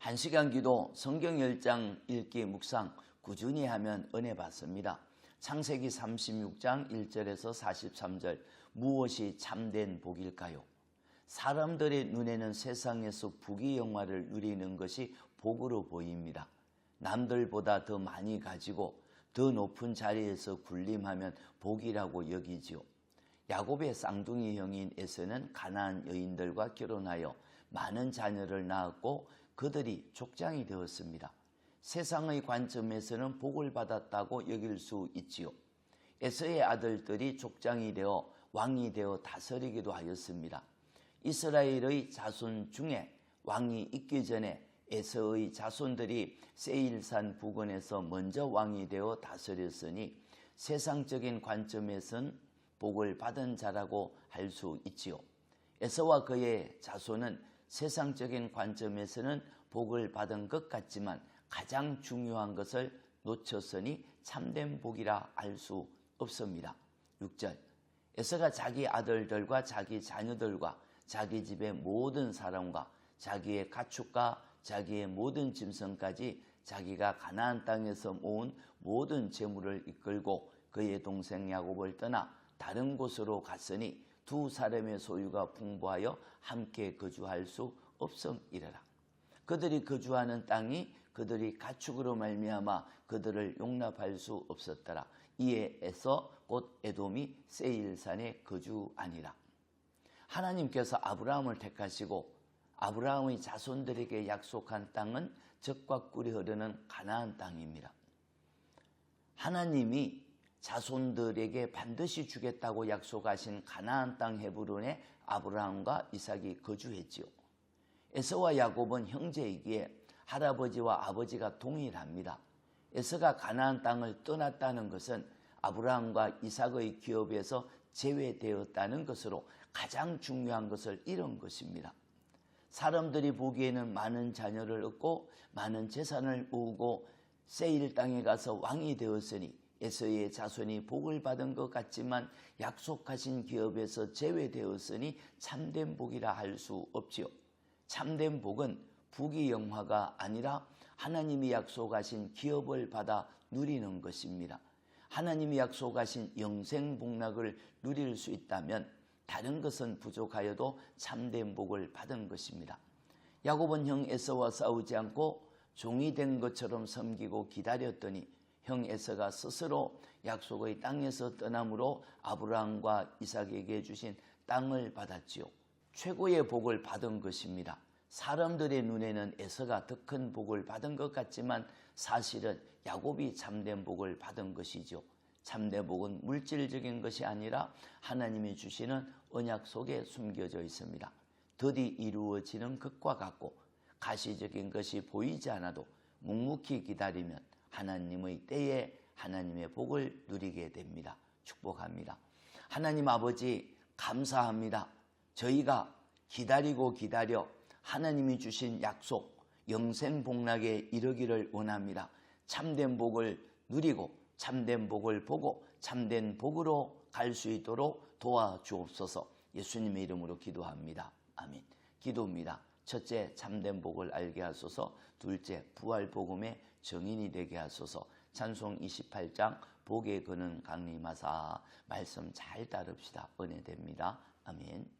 한 시간 기도 성경 10장 읽기 묵상 꾸준히 하면 은혜 받습니다. 창세기 36장 1절에서 43절 무엇이 참된 복일까요? 사람들의 눈에는 세상에서 부귀 영화를 누리는 것이 복으로 보입니다. 남들보다 더 많이 가지고 더 높은 자리에서 군림하면 복이라고 여기지요. 야곱의 쌍둥이 형인 에서는 가나안 여인들과 결혼하여 많은 자녀를 낳았고 그들이 족장이 되었습니다. 세상의 관점에서는 복을 받았다고 여길 수 있지요. 에서의 아들들이 족장이 되어 왕이 되어 다스리기도 하였습니다. 이스라엘의 자손 중에 왕이 있기 전에 에서의 자손들이 세일산 부근에서 먼저 왕이 되어 다스렸으니 세상적인 관점에선 복을 받은 자라고 할 수 있지요. 에서와 그의 자손은 세상적인 관점에서는 복을 받은 것 같지만 가장 중요한 것을 놓쳤으니 참된 복이라 알 수 없습니다. 6절 에서가 자기 아들들과 자기 자녀들과 자기 집의 모든 사람과 자기의 가축과 자기의 모든 짐승까지 자기가 가나안 땅에서 모은 모든 재물을 이끌고 그의 동생 야곱을 떠나 다른 곳으로 갔으니 두 사람의 소유가 풍부하여 함께 거주할 수 없음이래라. 그들이 거주하는 땅이 그들이 가축으로 말미암아 그들을 용납할 수 없었더라. 이에 에서 곧 에돔이 세일산에 거주하니라. 하나님께서 아브라함을 택하시고 아브라함의 자손들에게 약속한 땅은 적과 꿀이 흐르는 가나안 땅입니다. 하나님이 자손들에게 반드시 주겠다고 약속하신 가나안 땅 헤브론에 아브라함과 이삭이 거주했지요. 에서와 야곱은 형제이기에 할아버지와 아버지가 동일합니다. 에서가 가나안 땅을 떠났다는 것은 아브라함과 이삭의 기업에서 제외되었다는 것으로 가장 중요한 것을 잃은 것입니다. 사람들이 보기에는 많은 자녀를 얻고 많은 재산을 모으고 세일 땅에 가서 왕이 되었으니 에서의 자손이 복을 받은 것 같지만 약속하신 기업에서 제외되었으니 참된 복이라 할 수 없지요. 참된 복은 부귀 영화가 아니라 하나님이 약속하신 기업을 받아 누리는 것입니다. 하나님이 약속하신 영생 복락을 누릴 수 있다면 다른 것은 부족하여도 참된 복을 받은 것입니다. 야곱은 형 에서와 싸우지 않고 종이 된 것처럼 섬기고 기다렸더니 형 에서가 스스로 약속의 땅에서 떠남으로 아브라함과 이삭에게 주신 땅을 받았지요. 최고의 복을 받은 것입니다. 사람들의 눈에는 에서가 더 큰 복을 받은 것 같지만 사실은 야곱이 참된 복을 받은 것이죠. 참된 복은 물질적인 것이 아니라 하나님이 주시는 언약 속에 숨겨져 있습니다. 드디 이루어지는 것과 같고 가시적인 것이 보이지 않아도 묵묵히 기다리면 하나님의 때에 하나님의 복을 누리게 됩니다. 축복합니다. 하나님 아버지 감사합니다. 저희가 기다리고 기다려 하나님이 주신 약속 영생 복락에 이르기를 원합니다. 참된 복을 누리고 참된 복을 보고 참된 복으로 갈 수 있도록 도와주옵소서 예수님의 이름으로 기도합니다. 아멘. 기도입니다. 첫째, 참된 복을 알게 하소서. 둘째, 부활 복음의 정인이 되게 하소서. 찬송 28장 복에 거는 강림하사 말씀 잘 따릅시다. 은혜됩니다. 아멘.